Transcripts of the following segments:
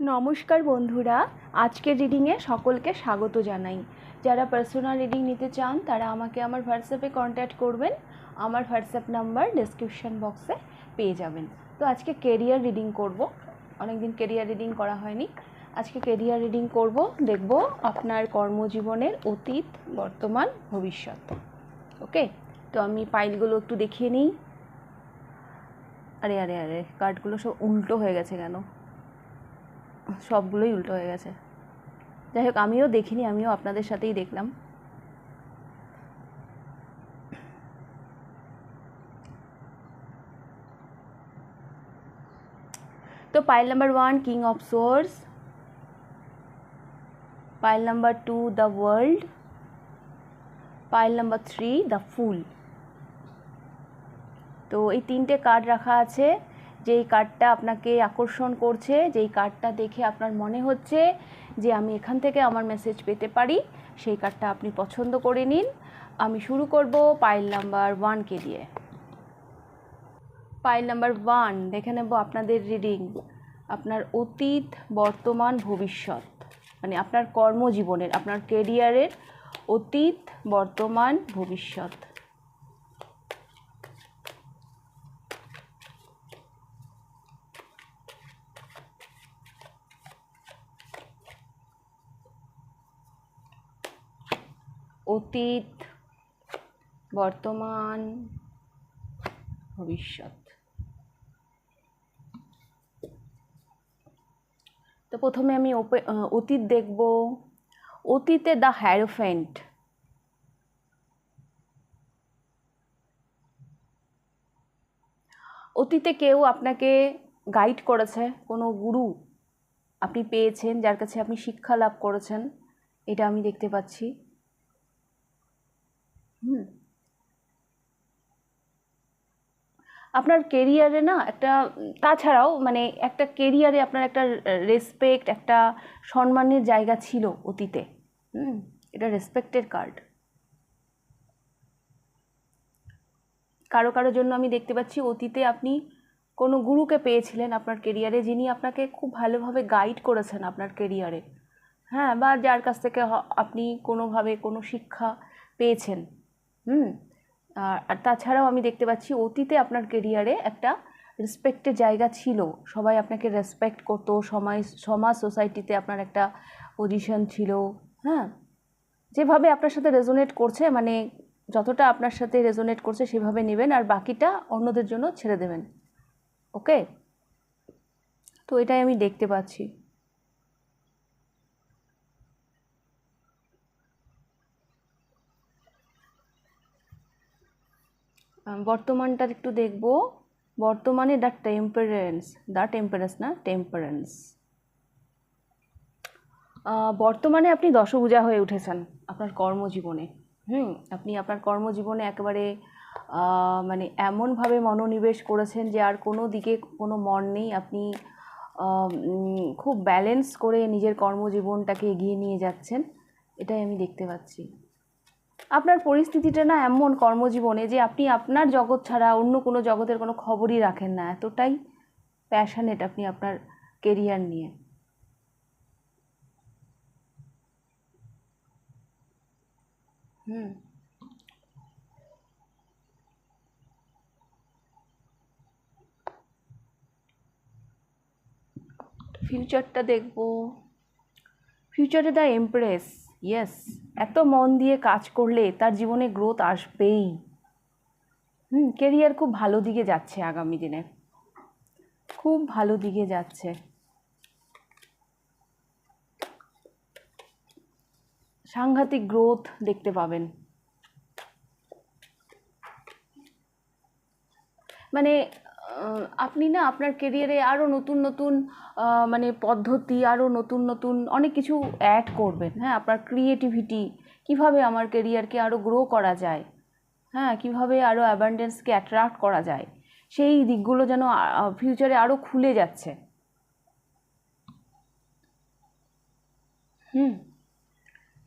নমস্কার বন্ধুরা, আজকের রিডিংয়ে সকলকে স্বাগত জানাই। যারা পার্সোনাল রিডিং নিতে চান, তারা আমাকে আমার হোয়াটসঅ্যাপে কন্ট্যাক্ট করবেন। আমার হোয়াটসঅ্যাপ নাম্বার ডেসক্রিপশন বক্সে পেয়ে যাবেন। তো আজকে কেরিয়ার রিডিং করব। অনেকদিন কেরিয়ার রিডিং করা হয়নি। আজকে কেরিয়ার রিডিং করব। দেখব আপনার কর্মজীবনের অতীত, বর্তমান, ভবিষ্যৎ। ওকে তো আমি ফাইলগুলো একটু দেখিয়ে নিই। আরে আরে আরে কার্ডগুলো সব উল্টো হয়ে গেছে কেন? সবগুলোই উল্টো হয়ে গেছে। যাই হোক, আমিও দেখিনি, আমিও আপনাদের সাথেই দেখলাম। তো pile number one, king of swords pile number two, the world. Pile number three, the fool. তো এই তিনটে কার্ড রাখা আছে। যেই কার্ডটা আপনাকে আকর্ষণ করছে, যেই কার্ডটা দেখে আপনার মনে হচ্ছে যে আমি এখান থেকে আমার মেসেজ পেতে পারি, সেই কার্ডটা আপনি পছন্দ করে নিন। আমি শুরু করব পাইল নাম্বার ওয়ানকে দিয়ে। পাইল নাম্বার ওয়ান দেখে নেব আপনাদের রিডিং আপনার অতীত, বর্তমান, ভবিষ্যৎ। মানে আপনার কর্মজীবনের, আপনার কেরিয়ারের অতীত, বর্তমান, ভবিষ্যৎ। অতীত, বর্তমান, ভবিষ্যৎ। তো প্রথমে আমি অতীত দেখব। অতীতে দ্য হ্যারোফেন্ট অতীতে কেউ আপনাকে গাইড করেছে, কোনো গুরু আপনি পেয়েছেন যার কাছে আপনি শিক্ষা লাভ করেছেন, এটা আমি দেখতে পাচ্ছি। হুম। আপনার কেরিয়ারে না একটা, তাছাড়াও মানে একটা কেরিয়ারে আপনার একটা রেসপেক্ট একটা সম্মানের জায়গা ছিল অতীতে। হুম, এটা রেসপেক্টের কার্ড কারও কারও জন্য আমি দেখতে পাচ্ছি অতীতে আপনি কোনো গুরুকে পেয়েছিলেন আপনার কেরিয়ারে যিনি আপনাকে খুব ভালোভাবে গাইড করেছেন আপনার কেরিয়ারে হ্যাঁ বা যার কাছ থেকে আপনি কোনোভাবে কোনো শিক্ষা পেয়েছেন। হুম। আর তাছাড়াও আমি দেখতে পাচ্ছি অতীতে আপনার কেরিয়ারে একটা রেসপেক্টের জায়গা ছিল। সবাই আপনাকে রেসপেক্ট করতো, সমাজ সমাজ সোসাইটিতে আপনার একটা পজিশন ছিল। হ্যাঁ? যেভাবে আপনার সাথে রেজোনেট করছে মানে যতটা আপনার সাথে রেজোনেট করছে সেভাবে নেবেন আর বাকিটা অন্যদের জন্য ছেড়ে দেবেন। ওকে তো এটাই আমি দেখতে পাচ্ছি। আহ, বর্তমানটা একটু দেখব। বর্তমানে দ্য টেম্পারেন্স দ্য টেম্পারেন্স না টেম্পারেন্স বর্তমানে আপনি দশভূজা হয়ে উঠেছেন আপনার কর্মজীবনে হুম? আপনি আপনার কর্মজীবনে একেবারে মানে এমনভাবে মনোনিবেশ করেছেন যে আর কোনো দিকে কোনো মন নেই আপনি খুব ব্যালেন্স করে নিজের কর্মজীবনটাকে এগিয়ে নিয়ে যাচ্ছেন। এটাই আমি দেখতে পাচ্ছি। আপনার পরিস্থিতিটা না এমন কর্মজীবনে যে আপনি আপনার জগৎ ছাড়া অন্য কোনো জগতের কোনো খবরই রাখেন না। এতটাই প্যাশানেট আপনি আপনার কেরিয়ার নিয়ে। হুম। ফিউচারটা দেখব। ফিউচারে দ্য এমপ্রেস ইয়েস এত মন দিয়ে কাজ করলে তার জীবনে গ্রোথ আসবেই। হুম কেরিয়ার খুব ভালো দিকে যাচ্ছে আগামী দিনে। খুব ভালো দিকে যাচ্ছে। সাংঘাতিক গ্রোথ দেখতে পাবেন। মানে আপনি না আপনার কেরিয়ারে আরও নতুন নতুন মানে পদ্ধতি আরও নতুন নতুন অনেক কিছু অ্যাড করবেন। হ্যাঁ আপনার ক্রিয়েটিভিটি কীভাবে আমার কেরিয়ারকে আরও গ্রো করা যায়? হ্যাঁ কীভাবে আরও অ্যাবান্ডেন্সকে অ্যাট্রাক্ট করা যায়? সেই দিকগুলো যেন ফিউচারে আরও খুলে যাচ্ছে। হুম,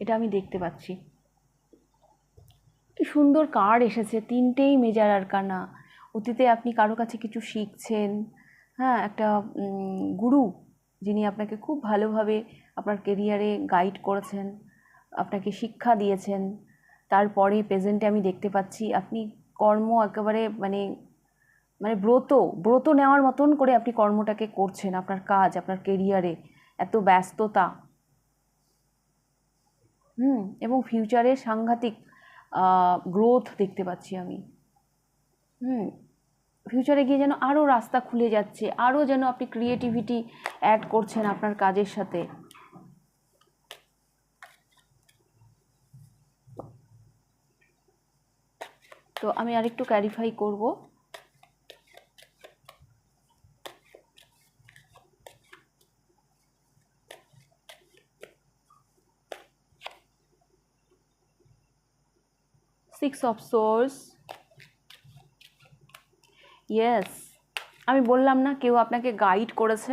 এটা আমি দেখতে পাচ্ছি। কি সুন্দর কার্ড এসেছে, তিনটেই মেজার আরকানা। অতীতে আপনি কারও কাছে কিছু শিখছেন হ্যাঁ একটা গুরু যিনি আপনাকে খুব ভালোভাবে আপনার কেরিয়ারে গাইড করেছেন, আপনাকে শিক্ষা দিয়েছেন, তারপরে প্রেজেন্টে আমি দেখতে পাচ্ছি আপনি কর্ম একেবারে মানে মানে ব্রত ব্রত নেওয়ার মতন করে আপনি কর্মটাকে করছেন আপনার কাজ, আপনার কেরিয়ারে এত ব্যস্ততা। হুম, এবং ফিউচারে সাংঘাতিক গ্রোথ দেখতে পাচ্ছি আমি। হুম। ফিউচারে গিয়ে যেন আরও রাস্তা খুলে যাচ্ছে, আরও যেন আপনি ক্রিয়েটিভিটি অ্যাড করছেন আপনার কাজের সাথে। তো আমি আরেকটু ক্যারিফাই করব। সিক্স অফ সোর্স ইয়েস আমি বললাম না কেউ আপনাকে গাইড করেছে।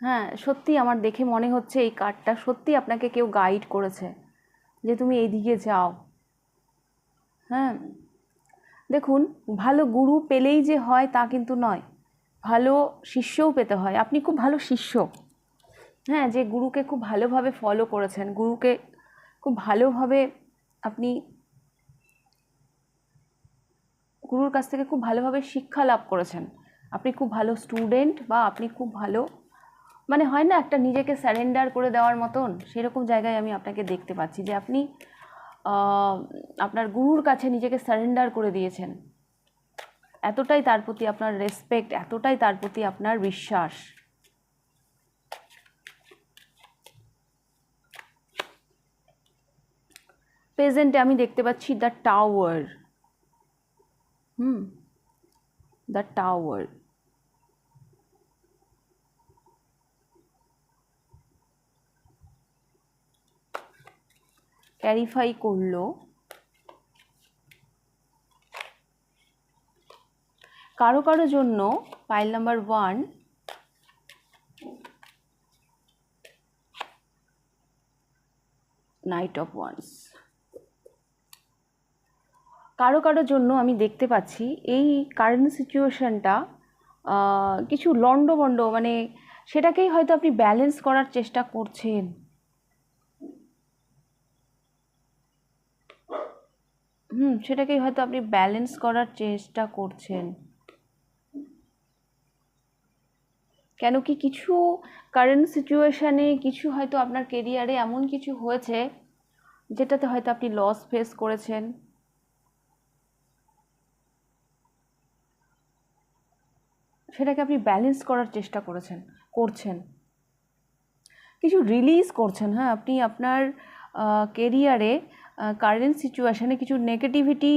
হ্যাঁ সত্যি আমার দেখে মনে হচ্ছে এই কার্ডটা সত্যি আপনাকে কেউ গাইড করেছে যে তুমি এইদিকে যাও। হ্যাঁ দেখুন, ভালো গুরু পেলেই যে হয় তা কিন্তু নয়। ভালো শিষ্যও পেতে হয়। আপনি খুব ভালো শিষ্য। হ্যাঁ যে গুরুকে খুব ভালোভাবে ফলো করেছেন, গুরুকে খুব ভালোভাবে আপনি গুরুর কাছ থেকে খুব ভালোভাবে শিক্ষা লাভ করেছেন। আপনি খুব ভালো স্টুডেন্ট বা আপনি খুব ভালো মানে হয় না একটা নিজেকে স্যারেন্ডার করে দেওয়ার মতন, সেরকম জায়গায় আমি আপনাকে দেখতে পাচ্ছি যে আপনি আপনার গুরুর কাছে নিজেকে স্যারেন্ডার করে দিয়েছেন। এতটাই তার প্রতি আপনার রেসপেক্ট এতটাই তার প্রতি আপনার বিশ্বাস। প্রেজেন্টে আমি দেখতে পাচ্ছি the tower hmm the tower clarify করল। কারও কারও জন্য pile number one knight of wands কারও কারোর জন্য আমি দেখতে পাচ্ছি এই কারেন্ট সিচুয়েশনটা কিছু লন্ডভন্ড মানে সেটাকেই হয়তো আপনি ব্যালেন্স করার চেষ্টা করছেন। হুম, সেটাকেই হয়তো আপনি ব্যালেন্স করার চেষ্টা করছেন। কেন কি কিছু কারেন্ট সিচুয়েশানে কিছু হয়তো আপনার কেরিয়ারে এমন কিছু হয়েছে, যেটাতে হয়তো আপনি লস ফেস করেছেন। সেটাকে আপনি ব্যালেন্স করার চেষ্টা করেছেন, করছেন। কিছু রিলিজ করছেন হ্যাঁ? আপনি আপনার কেরিয়ারে কারেন্ট সিচুয়েশানে কিছু নেগেটিভিটি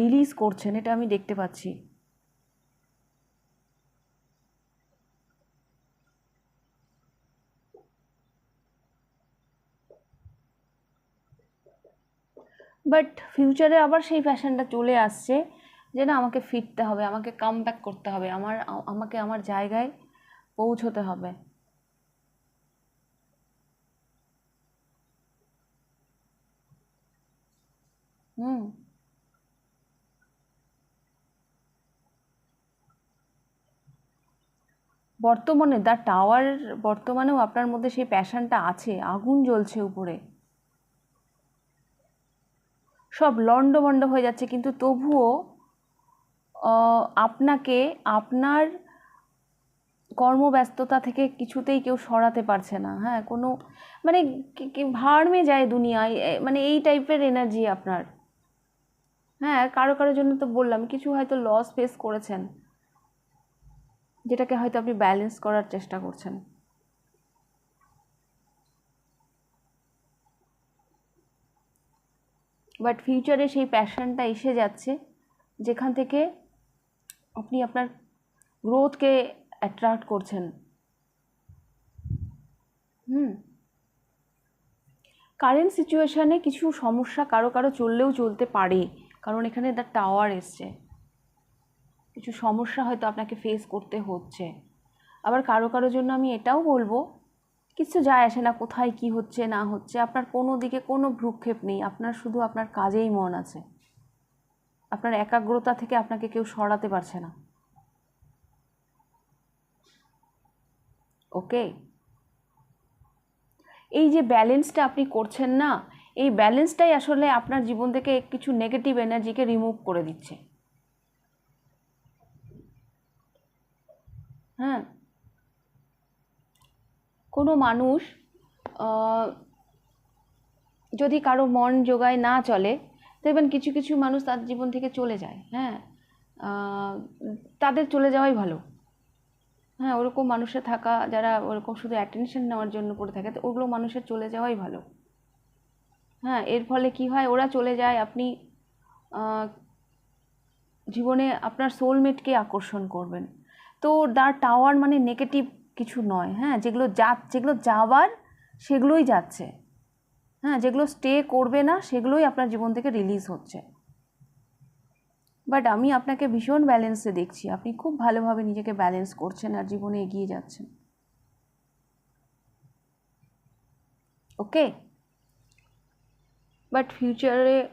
রিলিজ করছেন, এটা আমি দেখতে পাচ্ছি। বাট ফিউচারে আবার সেই ফ্যাশনটা চলে আসছে। যে না, আমাকে ফিরতে হবে, আমাকে কাম ব্যাক করতে হবে, আমার, আমাকে আমার জায়গায় পৌঁছতে হবে। হুম। বর্তমানে দ্য টাওয়ার বর্তমানেও আপনার মধ্যে সেই প্যাশনটা আছে, আগুন জ্বলছে উপরে। সব লণ্ডভণ্ড হয়ে যাচ্ছে, কিন্তু তবুও আপনাকে আপনার কর্মব্যস্ততা থেকে কিছুতেই কেউ সরাতে পারছে না হ্যাঁ? কোনো মানে ভাড়মে যায় দুনিয়ায় মানে এই টাইপের এনার্জি আপনার। হ্যাঁ কারও কারোর জন্য তো বললাম, কিছু হয়তো লস ফেস করেছেন, যেটাকে হয়তো আপনি ব্যালেন্স করার চেষ্টা করছেন। বাট ফিউচারে সেই প্যাশনটা এসে যাচ্ছে, যেখান থেকে আপনি আপনার গ্রোথকে অ্যাট্রাক্ট করছেন। হুম। কারেন্ট সিচুয়েশানে কিছু সমস্যা কারও কারও চললেও চলতে পারে, কারণ এখানে দ্য টাওয়ার এসছে। কিছু সমস্যা হয়তো আপনাকে ফেস করতে হচ্ছে। আবার কারও কারও জন্য আমি এটাও বলব, কিছু যায় আসে না, কোথায় কি হচ্ছে, না হচ্ছে, আপনার কোনো দিকে কোনো ভ্রুক্ষেপ নেই, আপনার শুধু আপনার কাজেই মন আছে। আপনার একাগ্রতা থেকে আপনাকে কেউ সরাতে পারছে না। ওকে? এই যে ব্যালেন্সটা আপনি করছেন না, এই ব্যালেন্সটাই আসলে আপনার জীবন থেকে কিছু নেগেটিভ এনার্জিকে রিমুভ করে দিচ্ছে। হ্যাঁ? কোনো মানুষ যদি কারও মন জোগায় না চলে দেখবেন কিছু কিছু মানুষ তার জীবন থেকে চলে যায় হ্যাঁ? তাদের চলে যাওয়াই ভালো। হ্যাঁ ওরকম মানুষের থাকা, যারা ওরকম শুধু অ্যাটেনশন নেওয়ার জন্য পড়ে থাকে, তো ওগুলো মানুষের চলে যাওয়াই ভালো। হ্যাঁ এর ফলে কি হয়? ওরা চলে যায় আপনি জীবনে আপনার সোলমেটকে আকর্ষণ করবেন। তো দ্য টাওয়ার মানে নেগেটিভ কিছু নয় হ্যাঁ? যেগুলো যা, যেগুলো যাওয়ার, সেগুলোই যাচ্ছে। হ্যাঁ যেগুলো স্টে করবে না, সেগুলোই আপনার জীবন থেকে রিলিজ হচ্ছে। বাট আমি আপনাকে ভীষণ ব্যালেন্সে দেখছি। আপনি খুব ভালোভাবে নিজেকে ব্যালেন্স করছেন আর জীবনে এগিয়ে যাচ্ছেন। ওকে বাট ফিউচারে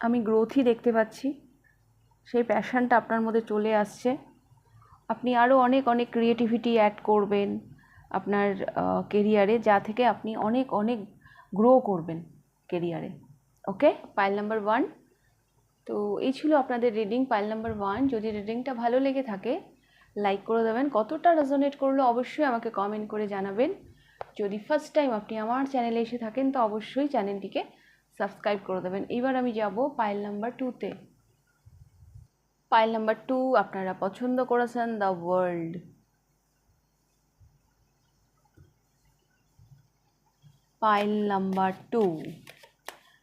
আমি গ্রোথই দেখতে পাচ্ছি। সেই প্যাশনটা আপনার মধ্যে চলে আসছে। আপনি আরও অনেক অনেক ক্রিয়েটিভিটি অ্যাড করবেন আপনার কেরিয়ারে যা থেকে আপনি অনেক অনেক গ্রো করবেন কেরিয়ারে ওকে পাইল নাম্বার ওয়ান তো এই ছিল আপনাদের রিডিং পাইল নাম্বার ওয়ান যদি রিডিংটা ভালো লেগে থাকে লাইক করে দেবেন। কতটা রেজোনেট করল অবশ্যই আমাকে কমেন্ট করে জানাবেন। যদি ফার্স্ট টাইম আপনি আমার চ্যানেলে এসে থাকেন, তো অবশ্যই চ্যানেলটিকে সাবস্ক্রাইব করে দেবেন। এবার আমি যাব পাইল নাম্বার টুতে পাইল নাম্বার টু আপনারা পছন্দ করেছেন the world pile number two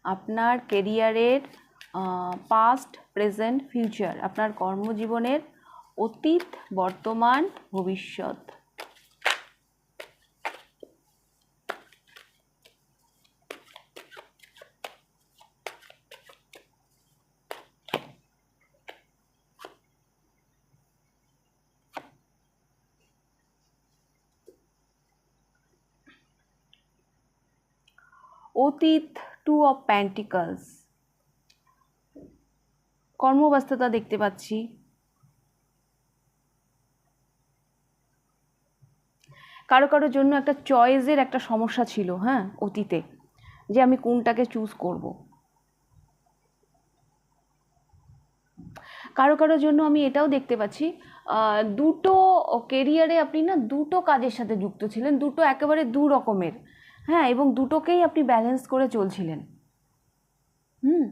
আপনার কেরিয়ারের পাস্ট প্রেজেন্ট ফিউচার আপনার কর্মজীবনের অতীত বর্তমান ভবিষ্যৎ। অতীত, টু অফ প্যান্টিকলস। কর্মব্যস্ততা দেখতে পাচ্ছি। কারও কারও জন্য একটা চয়েসের একটা সমস্যা ছিল হ্যাঁ অতীতে, যে আমি কোনটাকে চুজ করব। কারও কারোর জন্য আমি এটাও দেখতে পাচ্ছি দুটো কেরিয়ারে আপনি না দুটো কাজের সাথে যুক্ত ছিলেন, দুটো একেবারে দু রকমের। হ্যাঁ এবং দুটোকেই আপনি ব্যালেন্স করে চলছিলেন। হুম,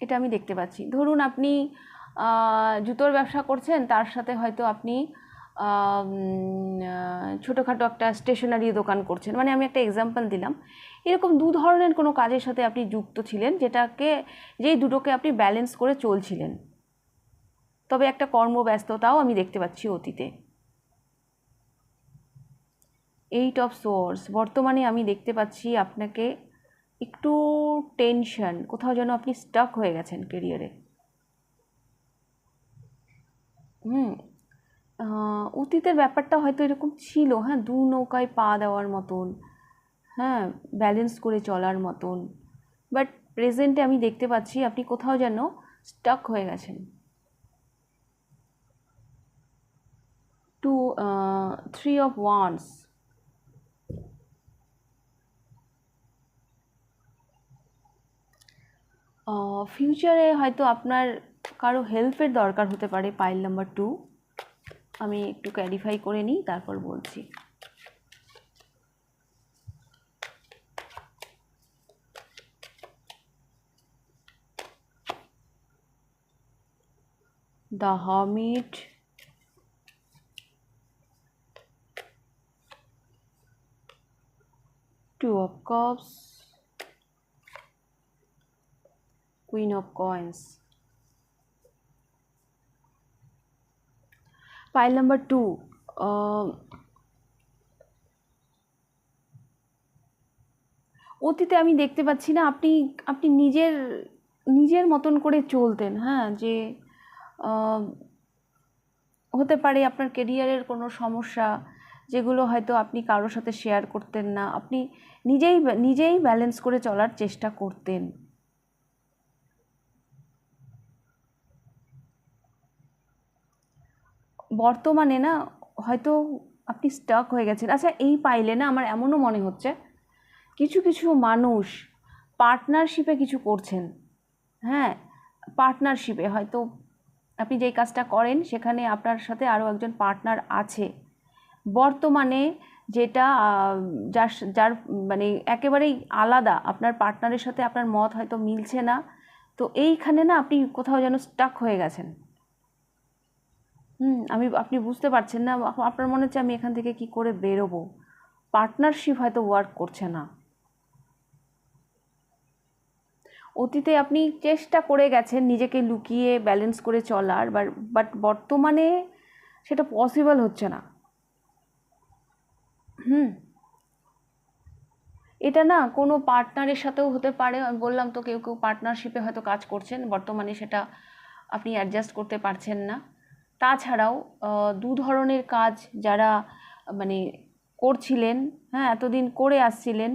এটা আমি দেখতে পাচ্ছি। ধরুন আপনি জুতোর ব্যবসা করছেন, তার সাথে হয়তো আপনি ছোটোখাটো একটা স্টেশনারি দোকান করছেন। মানে আমি একটা এক্সাম্পল দিলাম। এরকম দু ধরনের কোনো কাজের সাথে আপনি যুক্ত ছিলেন, যেটাকে, যেই দুটোকে আপনি ব্যালেন্স করে চলছিলেন। তবে একটা কর্মব্যস্ততাও আমি দেখতে পাচ্ছি অতীতে। এইট অফ সোর্স বর্তমানে আমি দেখতে পাচ্ছি আপনাকে একটু টেনশন কোথাও যেন আপনি স্টাক হয়ে গেছেন কেরিয়ারে হুম অতীতের ব্যাপারটা হয়তো এরকম ছিল হ্যাঁ দু নৌকায় পা দেওয়ার মতন হ্যাঁ ব্যালেন্স করে চলার মতন। বাট প্রেজেন্টে আমি দেখতে পাচ্ছি আপনি কোথাও যেন স্টাক হয়ে গেছেন। টু থ্রি অফ ওয়ান্স ফিউচারে হয়তো আপনার কারও হেল্পের দরকার হতে পারে পাইল নাম্বার টু আমি একটু ক্যারিফাই করে নিই, তারপর বলছি। The hermit two of cups queen of coins pile number two অতীতে আমি দেখতে পাচ্ছি না, আপনি আপনি নিজের নিজের মতন করে চলতেন হ্যাঁ যে হতে পারে আপনার কেরিয়ারের কোনো সমস্যা যেগুলো হয়তো আপনি কারোর সাথে শেয়ার করতেন না, আপনি নিজেই নিজেই ব্যালেন্স করে চলার চেষ্টা করতেন। বর্তমানে না হয়তো আপনি স্টাক হয়ে গেছেন। আচ্ছা এই পাইলে না আমার এমনও মনে হচ্ছে, কিছু কিছু মানুষ পার্টনারশিপে কিছু করছেন। হ্যাঁ পার্টনারশিপে হয়তো আপনি যেই কাজটা করেন, সেখানে আপনার সাথে আরও একজন পার্টনার আছে। বর্তমানে যেটা যার যার মানে একেবারেই আলাদা, আপনার পার্টনারের সাথে আপনার মত হয়তো মিলছে না। তো এইখানে না আপনি কোথাও যেন স্টাক হয়ে গেছেন। হুম, আমি, আপনি বুঝতে পারছেন না আপনার মনে হচ্ছে আমি এখান থেকে কি করে বেরোবো? পার্টনারশিপ হয়তো ওয়ার্ক করছে না। অতীতে আপনি চেষ্টা করে গেছেন নিজেকে লুকিয়ে ব্যালেন্স করে চলার বাট বর্তমানে সেটা পসিবল হচ্ছে না। হুম। এটা না কোনো পার্টনারের সাথেও হতে পারে, আমি বললাম তো কেউ কেউ পার্টনারশিপে হয়তো কাজ করছেন, বর্তমানে সেটা আপনি অ্যাডজাস্ট করতে পারছেন না। তাছাড়াও দু ধরনের কাজ যারা মানে করছিলেন হ্যাঁ এতদিন করে আসছিলেন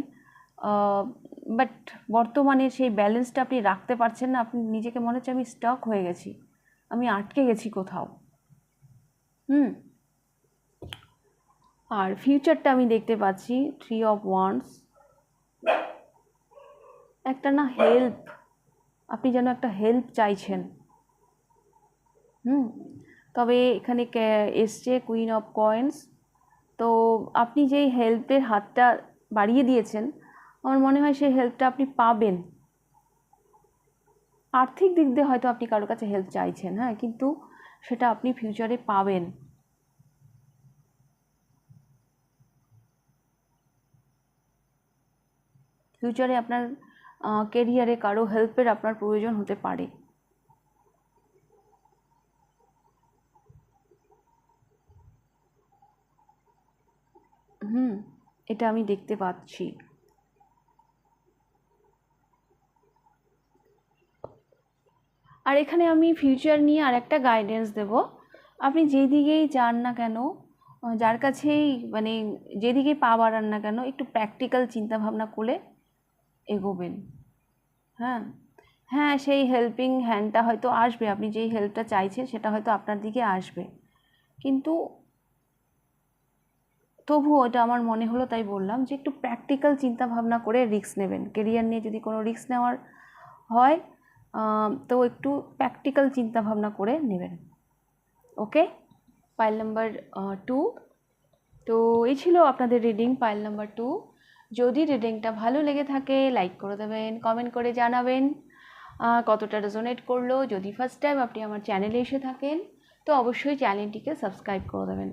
বাট বর্তমানে সেই ব্যালেন্সটা আপনি রাখতে পারছেন না, আপনি নিজেকে মনে হচ্ছে আমি স্টক হয়ে গেছি, আমি আটকে গেছি কোথাও। হুম? আর ফিউচারটা আমি দেখতে পাচ্ছি থ্রি অফ ওয়ান্স একটা না হেল্প আপনি যেন একটা হেল্প চাইছেন। হুম? তবে এখানে এসছে কুইন অফ কয়েন্স তো আপনি যেই হেল্পের হাতটা বাড়িয়ে দিয়েছেন, আমার মনে হয় সেই হেল্পটা আপনি পাবেন। আর্থিক দিক দিয়ে হয়তো আপনি কারোর কাছে হেল্প চাইছেন হ্যাঁ কিন্তু সেটা আপনি ফিউচারে পাবেন। ফিউচারে আপনার কেরিয়ারে কারও হেল্পের আপনার প্রয়োজন হতে পারে হুম এটা আমি দেখতে পাচ্ছি। আর এখানে আমি ফিউচার নিয়ে আর একটা গাইডেন্স দেব। আপনি যেদিকেই যান না কেন যার কাছেই মানে যেদিকে পা বাড়ান না কেন, একটু প্র্যাকটিক্যাল চিন্তাভাবনা করে এগোবেন। হ্যাঁ? হ্যাঁ সেই হেল্পিং হ্যান্ডটা হয়তো আসবে। আপনি যেই হেল্পটা চাইছেন, সেটা হয়তো আপনার দিকে আসবে। কিন্তু তবুও এটা আমার মনে হলো তাই বললাম যে একটু প্র্যাকটিক্যাল চিন্তা ভাবনা করে রিস্ক নেবেন। কেরিয়ার নিয়ে যদি কোনো রিস্ক নেওয়ার হয় তো একটু প্র্যাকটিক্যাল চিন্তা ভাবনা করে নেবেন। ওকে পাইল নাম্বার টু তো এই ছিল আপনাদের রিডিং পাইল নাম্বার টু যদি রিডিংটা ভালো লেগে থাকে লাইক করে দেবেন কমেন্ট করে জানাবেন কতটা রেজোনেট করল। যদি ফার্স্ট টাইম আপনি আমার চ্যানেলে এসে থাকেন, তো অবশ্যই চ্যানেলটিকে সাবস্ক্রাইব করে দেবেন।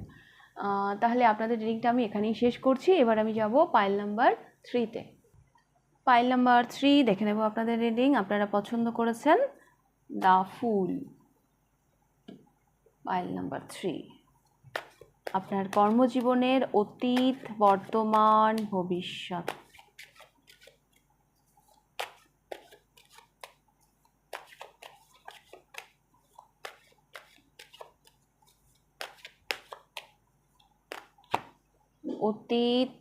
তাহলে আপনাদের রিডিংটা আমি এখানেই শেষ করছি। এবার আমি যাব পাইল নাম্বার থ্রিতে পাইল নাম্বার থ্রি দেখে নেব আপনাদের রিডিং আপনারা পছন্দ করেছেন the fool pile number three আপনার কর্মজীবনের অতীত, বর্তমান, ভবিষ্যৎ। অতীত,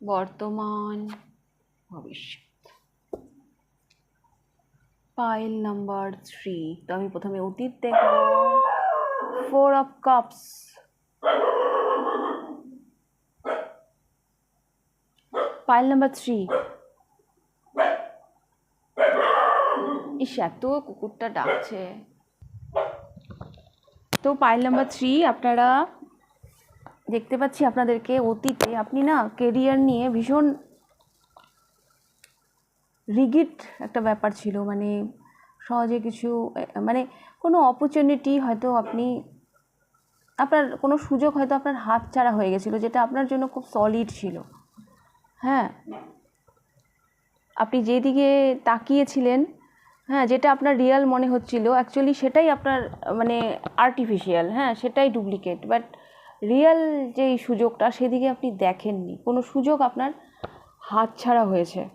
বর্তমান, ভবিষ্যৎ। পাইল নাম্বার থ্রি তো আমি প্রথমে অতীত দেখব। Four of cups pile number three ইস, এত কুকুরটা ডাকছে। তো পাইল নাম্বার থ্রি আপনারা দেখতে পাচ্ছি আপনাদেরকে অতীতে আপনি না কেরিয়ার নিয়ে ভীষণ রিগিট একটা ব্যাপার ছিল। মানে সহজে কিছু মানে কোনো অপরচুনিটি হয়তো আপনি, আপনার কোনো সুযোগ হয়তো আপনার হাত ছাড়া হয়ে গেছিল, যেটা আপনার জন্য খুব সলিড ছিল। হ্যাঁ? আপনি যেদিকে তাকিয়েছিলেন হ্যাঁ যেটা আপনার রিয়েল মনে হচ্ছিল অ্যাকচুয়ালি সেটাই আপনার মানে আর্টিফিশিয়াল হ্যাঁ সেটাই ডুপ্লিকেট বাট রিয়েল যেই সুযোগটা সেদিকে আপনি দেখেননি। কোনো সুযোগ আপনার হাতছাড়া হয়েছে।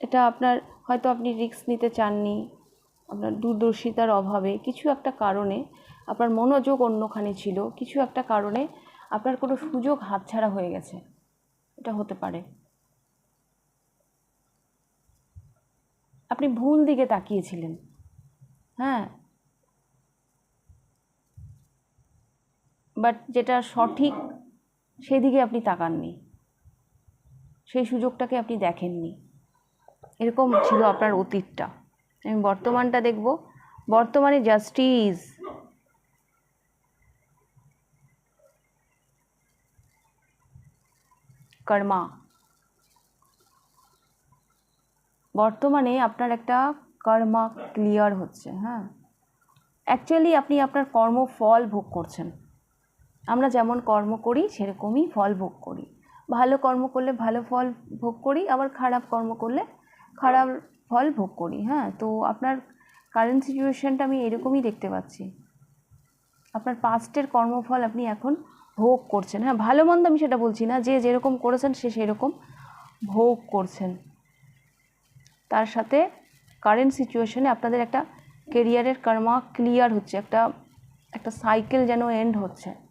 এটা আপনার হয়তো আপনি রিস্ক নিতে চাননি, আপনার দূরদর্শিতার অভাবে, কিছু একটা কারণে আপনার মনোযোগ অন্যখানে ছিল, কিছু একটা কারণে আপনার কোনো সুযোগ হাতছাড়া হয়ে গেছে। এটা হতে পারে। আপনি ভুল দিকে তাকিয়েছিলেন। হ্যাঁ বাট যেটা সঠিক, সেদিকে আপনি তাকাননি। সেই সুযোগটাকে আপনি দেখেননি। এরকম ছিল আপনার অতীতটা। আমি বর্তমানটা দেখব। বর্তমানে জাস্টিস কর্মা। বর্তমানে আপনার একটা কর্মা ক্লিয়ার হচ্ছে হ্যাঁ। অ্যাকচুয়ালি আপনি আপনার কর্মফল ভোগ করছেন। আমরা যেমন কর্ম করি, সেরকমই ফল ভোগ করি। ভালো কর্ম করলে ভালো ফল ভোগ করি, আবার খারাপ কর্ম করলে খারাপ ফল ভোগ করি হ্যাঁ? তো আপনার কারেন্ট সিচুয়েশানটা আমি এরকমই দেখতে পাচ্ছি। আপনার পাস্টের কর্মফল আপনি এখন ভোগ করছেন হ্যাঁ? ভালো মন্দ আমি সেটা বলছি না, যে যেরকম করেছেন, সে সেরকম ভোগ করছেন। তার সাথে কারেন্ট সিচুয়েশনে আপনাদের একটা কেরিয়ারের কর্মা ক্লিয়ার হচ্ছে, একটা একটা সাইকেল যেন এন্ড হচ্ছে।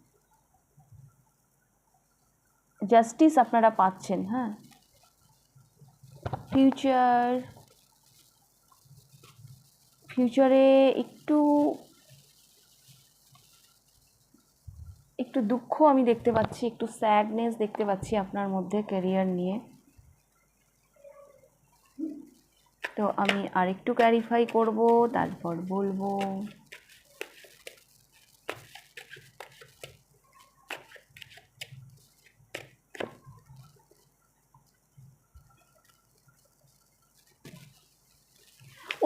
জাস্টিস আপনারা পাচ্ছেন হ্যাঁ। ফিউচার ফিউচারে একটু একটু দুঃখ আমি দেখতে পাচ্ছি, একটু স্যাডনেস দেখতে পাচ্ছি আপনার মধ্যে ক্যারিয়ার নিয়ে। তো আমি আরেকটু ক্ল্যারিফাই করব, তারপর বলব।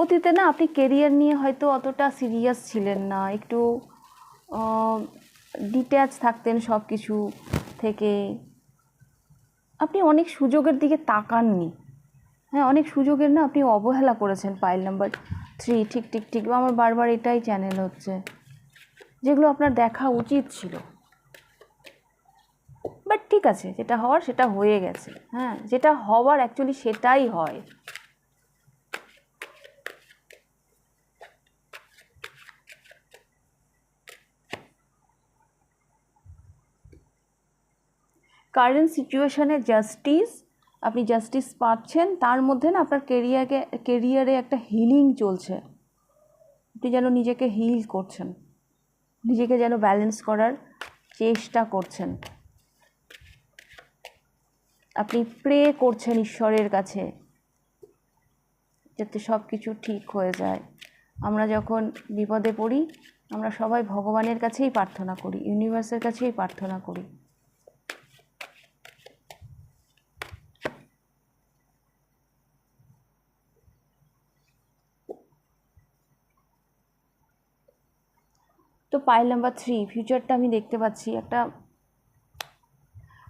অতীতে না আপনি কেরিয়ার নিয়ে হয়তো অতটা সিরিয়াস ছিলেন না। একটু ডিট্যাচ থাকতেন সব কিছু থেকে। আপনি অনেক সুযোগের দিকে তাকাননি। হ্যাঁ অনেক সুযোগের না আপনি অবহেলা করেছেন পাইল নাম্বার থ্রি ঠিক ঠিক ঠিক। আমার বারবার এটাই চ্যানেল হচ্ছে, যেগুলো আপনার দেখা উচিত ছিল। বাট ঠিক আছে, যেটা হওয়ার সেটা হয়ে গেছে। হ্যাঁ যেটা হওয়ার অ্যাকচুয়ালি সেটাই হয়। কারেন্ট সিচুয়েশানে জাস্টিস আপনি জাস্টিস পাচ্ছেন, তার মধ্যে না আপনার কেরিয়ারকে কেরিয়ারে একটা হিলিং চলছে। আপনি যেন নিজেকে হিল করছেন, নিজেকে যেন ব্যালেন্স করার চেষ্টা করছেন। আপনি প্রে করছেন ঈশ্বরের কাছে, যাতে সব কিছু ঠিক হয়ে যায়। আমরা যখন বিপদে পড়ি, আমরা সবাই ভগবানের কাছেই প্রার্থনা করি ইউনিভার্সের কাছেই প্রার্থনা করি। পাইল নাম্বার থ্রি ফিউচারটা আমি দেখতে পাচ্ছি, একটা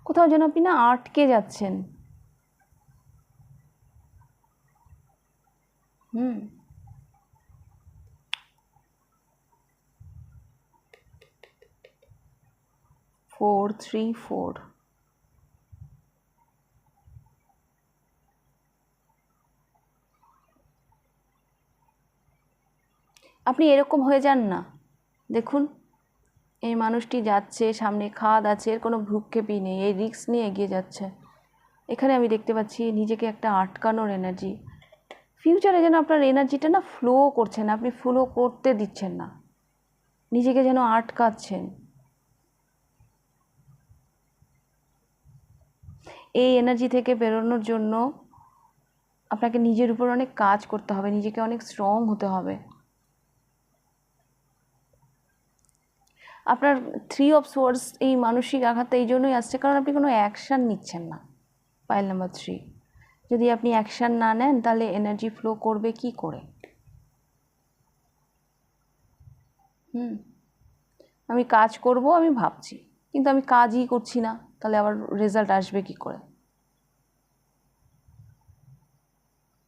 কোথাও যেন আপনি না আটকে যাচ্ছেন। হুম। ফোর থ্রি ফোর আপনি এরকম হয়ে যান না। দেখুন, এই মানুষটি যাচ্ছে, সামনে খাদ আছে, এর কোনো ভ্রুক্ষেপই নেই, এই রিক্স নিয়ে এগিয়ে যাচ্ছে। এখানে আমি দেখতে পাচ্ছি নিজেকে একটা আটকানোর এনার্জি ফিউচারে যেন আপনার এনার্জিটা না ফ্লো করছে না, আপনি ফ্লো করতে দিচ্ছেন না। নিজেকে যেন আটকাচ্ছেন। এই এনার্জি থেকে বেরোনোর জন্য আপনাকে নিজের উপর অনেক কাজ করতে হবে, নিজেকে অনেক স্ট্রং হতে হবে। আপনার থ্রি অফ সোর্স এই মানসিক আঘাতটা এই জন্যই আসছে, কারণ আপনি কোনো অ্যাকশান নিচ্ছেন না। পাইল নাম্বার থ্রি যদি আপনি অ্যাকশান না নেন, তাহলে এনার্জি ফ্লো করবে কি করে? হুম। আমি কাজ করব, আমি ভাবছি। কিন্তু আমি কাজই করছি না, তাহলে আবার রেজাল্ট আসবে কি করে?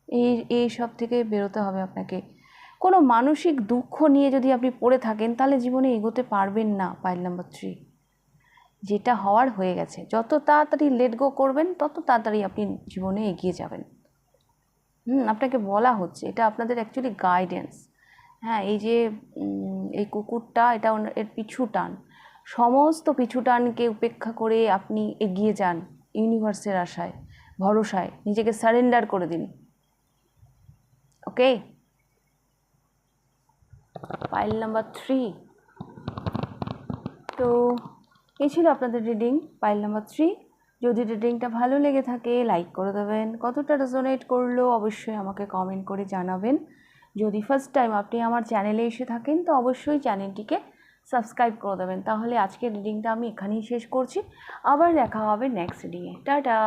এই এই সব থেকে বেরোতে হবে আপনাকে। কোনো মানসিক দুঃখ নিয়ে যদি আপনি পড়ে থাকেন, তাহলে জীবনে এগোতে পারবেন না পাইল নাম্বার থ্রি যেটা হওয়ার হয়ে গেছে। যত তাড়াতাড়ি লেট গো করবেন, তত তাড়াতাড়ি আপনি জীবনে এগিয়ে যাবেন। হুম, আপনাকে বলা হচ্ছে, এটা আপনাদের অ্যাকচুয়ালি গাইডেন্স হ্যাঁ এই যে এই কুকুরটা, এটা এর পিছু টান। সমস্ত পিছু টানকে উপেক্ষা করে আপনি এগিয়ে যান ইউনিভার্সের আশায়, ভরসায়। নিজেকে সারেন্ডার করে দিন। ওকে পাইল নাম্বার থ্রি তো, এই ছিল আপনাদের রিডিং পাইল নাম্বার থ্রি যদি রিডিংটা ভালো লেগে থাকে লাইক করে দেবেন। কতটা রেজোনেট করল, অবশ্যই আমাকে কমেন্ট করে জানাবেন। যদি ফার্স্ট টাইম আপনি আমার চ্যানেলে এসে থাকেন, তো অবশ্যই চ্যানেলটিকে সাবস্ক্রাইব করে দেবেন। তাহলে আজকের রিডিংটা আমি এখানেই শেষ করছি। আবার দেখা হবে নেক্সট রিডিংয়ে টাটা!